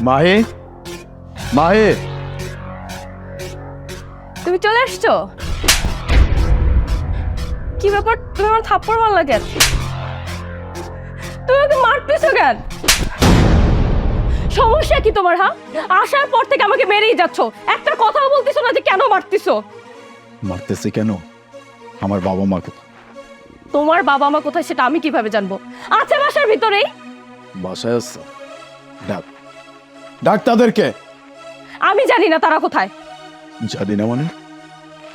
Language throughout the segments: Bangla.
মাহে? মাহে? তুমি চলে আসছো? কি ব্যাপার? তুমি আমার থাপ্পড় মারলা কেন? তুমি ওকে মারতেছো কেন? সমস্যা কি তোমার হ্যাঁ? আসার পর থেকে আমাকে মেরেই যাচ্ছ। একটা কথাও বলতেছো না যে কেন মারতেছো? মারতেছি কেন? আমার বাবা মা কোথায়? তোমার বাবা মা কোথায় সেটা আমি কীভাবে জানব? আছে বাসার ভিতরেই? বাসায় ডাক ডাক তাদেরকে আমি জানি না তারা কোথায়। জানি না মানে?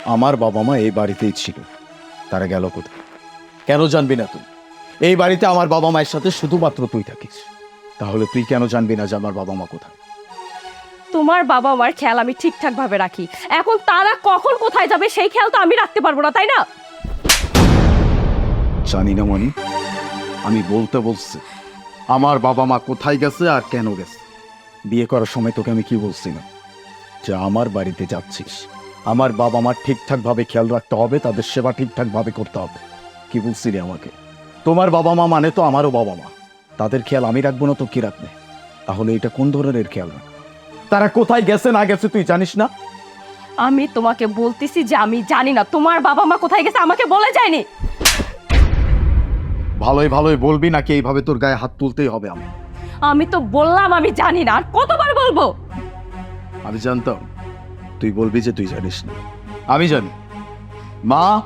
আমার বাবা মা এই বাড়িতেই ছিল। তারা গেল কোথায়? কেন জানবি না তুই? এই বাড়িতে আমার বাবা মায়ের সাথে শুধুমাত্র তুই থাকিস। তাহলে তুই কেন জানবি না যে আমার বাবা মা কোথায়? তোমার বাবা মার খেয়াল আমি ঠিকঠাক ভাবে রাখি। এখন তারা কখন কোথায় যাবে সেই খেয়াল তো আমি রাখতে পারব না তাই না? জানি না মানে? আমি বলতে বলছি আমার বাবা মা কোথায় গেছে আর কেন গেছে? বিয়ে করার সময় তোকে আমি কি বলছি না? যে আমার বাড়িতে যাচ্ছিস। আমার বাবা মার ঠিকঠাক ভাবে খেয়াল রাখতে হবে তাদের সেবা ঠিকঠাক ভাবে করতে হবে। কি বলছি রে আমাকে? তোমার বাবা মা মানে তো আমারও বাবা মা। তাদের খেয়াল আমি রাখব না তো কি রাখবে? তাহলে এটা কোন ধরনের খেয়াল রাখ তারা কোথায় গেছে না গেছে তুই জানিস না? আমি তোমাকে বলতেছি যে আমি জানি না তোমার বাবা মা কোথায় গেছে আমাকে বলে যায়নি। ভালোই ভালোই বলবি নাকি এইভাবে তোর গায়ে হাত তুলতেই হবে আমার আমি তো বললাম, আমি জানি না। আর কতবার বলব? আমি জানতাম, তুই বলবি যে তুই জানিস না। আমি জানি। মা,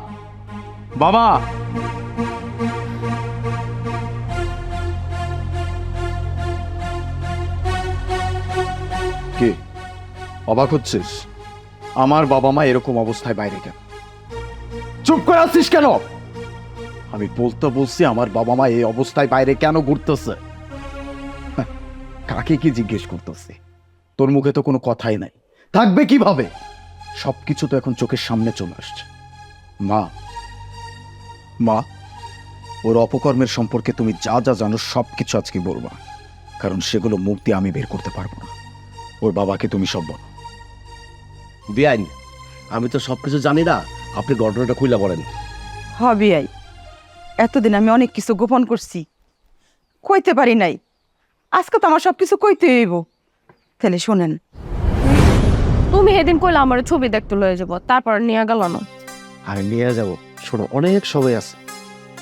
বাবা! কে? অবাক হচ্ছিস? আমার বাবা মা এরকম অবস্থায় বাইরে কেন? চুপ করে আছিস কেন? আমি বলতে বলছি, আমার বাবা মা এই অবস্থায় বাইরে কেন ঘুরতেছে? কাকে কি জিজ্ঞেস করতেছে? তোর মুখে তো কোনো কথাই নাই। থাকবে কীভাবে? সবকিছু তো এখন চোখের সামনে চলে আসছে। মা মা ওর অপকর্মের সম্পর্কে তুমি যা যা জানো সব কিছু আজকে বলবা। কারণ সেগুলো মুখ দিয়ে আমি বের করতে পারব না। ওর বাবাকে তুমি সব বলো। বেআইন আমি তো সব কিছু জানি না। আপনি ঘটনাটা খুইলা বলেন। হবে আই এতদিন আমি অনেক কিছু গোপন করছি। কইতে পারি নাই। আজকে তো আমার সবকিছু কইতে হইব। তাহলে শোনেন। তুমি সেদিন কইলে আমার ছবি দেখতে লয়ে যাব তারপর নিয়ে গেল না। আরে নিয়ে যাব। শোনো অনেক সময় আছে।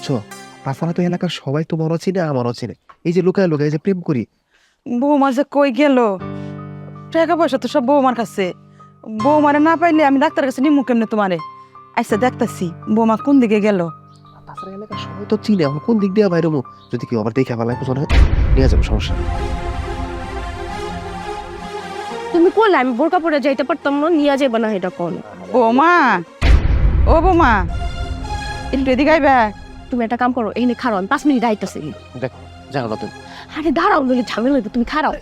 শো তাছাড়া তো এলাকার সবাই তো বড় চিনে আমারও চিনে। এই যে লুকায় লুকায় যে প্রেম করি। বৌমা যে কই গেল? টাকা পয়সা তো সব বৌমার কাছে। বৌমারে না পাইলে আমি ডাক্তারের কাছে নিমু কেমনে তোমারে? আচ্ছা দেখতাছি। বৌমা কোন দিকে গেল? তাছাড়া এলাকার সবাই তো চিনে এখন কোন দিক দিয়ে বাইরে যদি কেউ আবার দেখে ফেলায় পছন্দ নিয়ে যাব সমস্যা তুমি কইলে আমি বোরকা পরে যাইতে পারতাম না নিয়ে যাবে না এটা কোন? বৌমা! ও বৌমা! একটু এদিকে আইবা। তুমি একটা কাম করো এখানে খারাও আমি পাঁচ মিনিট আইতেছি। দেখো জানো না তুমি। আরে দাঁড়াও নইলে ঝামেলা তুমি খারাও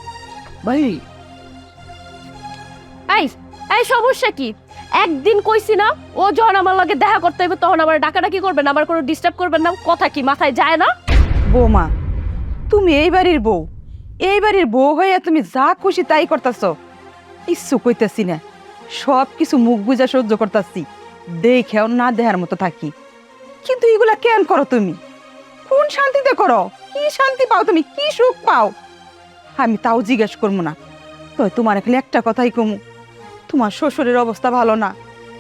ভাই! এই এই সমস্যা কি? একদিন কইছি না, ও যখন আমার লগে দেখা করতে হবে তখন আমার ডাকাটা কি করবেন আমার কোনো ডিস্টার্ব করবেন না, কথা কি মাথায় যায় না? বৌমা, তুমি এই বাড়ির বউ। এই বাড়ির বউ হইয়া তুমি যা খুশি তাই করতেছ। ইচ্ছু কইতাছি না সব কিছু মুখ বুঝা সহ্য করতাছি। দেখেও না দেহার মতো থাকি। কিন্তু এগুলা কেন করো তুমি? কোন শান্তিতে করো? কি শান্তি পাও তুমি? কি সুখ পাও? আমি তাও জিজ্ঞেস করব না। তো তোমার একটা কথাই কমু। তোমার শ্বশুরের অবস্থা ভালো না।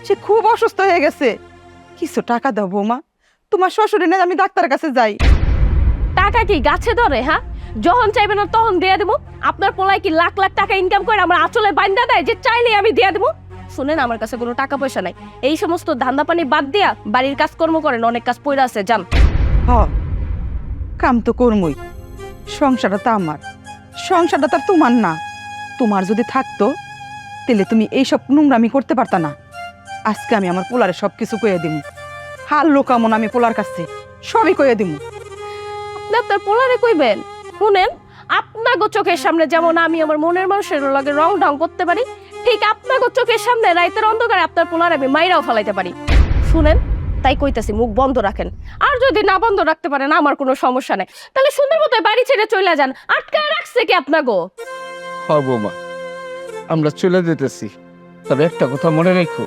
সে খুব অসুস্থ হয়ে গেছে। কিছু টাকা দাও বৌমা। তোমার শ্বশুরের না আমি ডাক্তারের কাছে যাই। টাকা কি গাছে ধরে হ্যাঁ? যখন চাইবেন না তখন দিয়ে দেবো। আপনার পোলায় কি লাখ লাখ টাকা ইনকাম করে আমার আঁচলে বাইন্দা দেয় যে চাইলে আমি দিয়ে দেবো? শুনেন আমার কাছে কোনো টাকা পয়সা নাই। এই সমস্ত ধান্দা পানি বাদ দিয়া বাড়ির কাজকর্ম করেন অনেক কাজ পড়ে আছে যান। হ কাম তো করমই। সংসারটা তো আমার। সংসারটা তো আর তোমার না। তোমার যদি থাকতো তাহলে তুমি এইসব নোংরামি করতে পারতা না। আজকে আমি আমার পোলারে সব কিছু কয়ে দিমু। হাল লোকামন আমি পোলার কাছে সবই কয়ে দিমু। আপনি আপনার পোলারে কইবেন? শুনেন আপনাগো চোখের সামনে যেমন আমি আমার মনের মানুষের লগে রং ঢং করতে পারি ঠিক আপনাগো চোখের সামনে রাইতের অন্ধকারে আপনার পোলার আমি মাইরাও ফেলাইতে পারি। শুনেন তাই কইতাছি মুখ বন্ধ রাখেন। আর যদি না বন্ধ রাখতে পারেন আমার কোনো সমস্যা নাই। তাহলে সুন্দর মতো বাড়ি ছেড়ে চলে যান। আটকায় রাখছে কি আপনাগো হব মা আমরা চলে যেতেছি। তবে একটা কথা মনে রেখো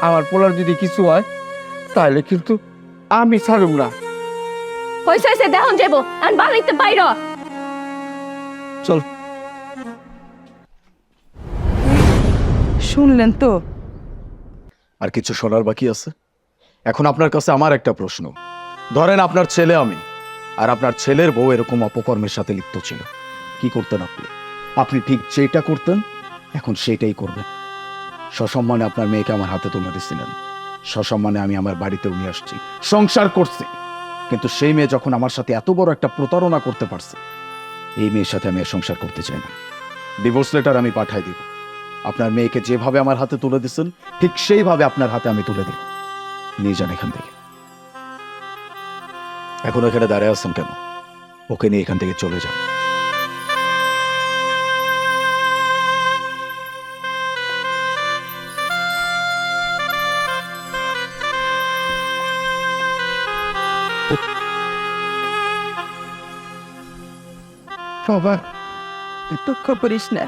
আমার পোলার যদি কিছু হয় তাহলে কিন্তু আমি ছাড়ুম না। হয়েছে হয়েছে দেখুন যাব আর বাড়িতে বাইর চল। শুনলেন তো? আর কিছু শোনার বাকি আছে? এখন আপনার কাছে আমার একটা প্রশ্ন। ধরেন আপনার ছেলে আমি আর আপনার ছেলের বউ এরকম অপকর্মের সাথে লিপ্ত ছিল। কি করতেন আপনি? আপনি ঠিক যেটা করতেন এখন সেটাই করবেন সসম্মানে আপনার মেয়েকে আমার হাতে তুলে দিচ্ছিলেন সসম্মানে আমি আমার বাড়িতেও নিয়ে আসছি। সংসার করছি। কিন্তু সেই মেয়ে যখন আমার সাথে এত বড় একটা প্রতারণা করতে পারছে, এই মেয়ের সাথে আমি সংসার করতে চাই না। ডিভোর্স লেটার আমি পাঠাই দিব। আপনার মেয়েকে যেভাবে আমার হাতে তুলে দিচ্ছেন ঠিক সেইভাবে আপনার হাতে আমি তুলে দিই নিয়ে যান এখান থেকে। এখন এখানে দাঁড়ায় আছেন কেন? ওকে নিয়ে এখান থেকে চলে যান। বাবা। দুঃখ করিস না।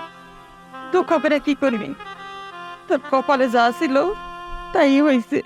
দুঃখ করে কি করবি? তোর কপালে যা ছিল তাই হয়েছে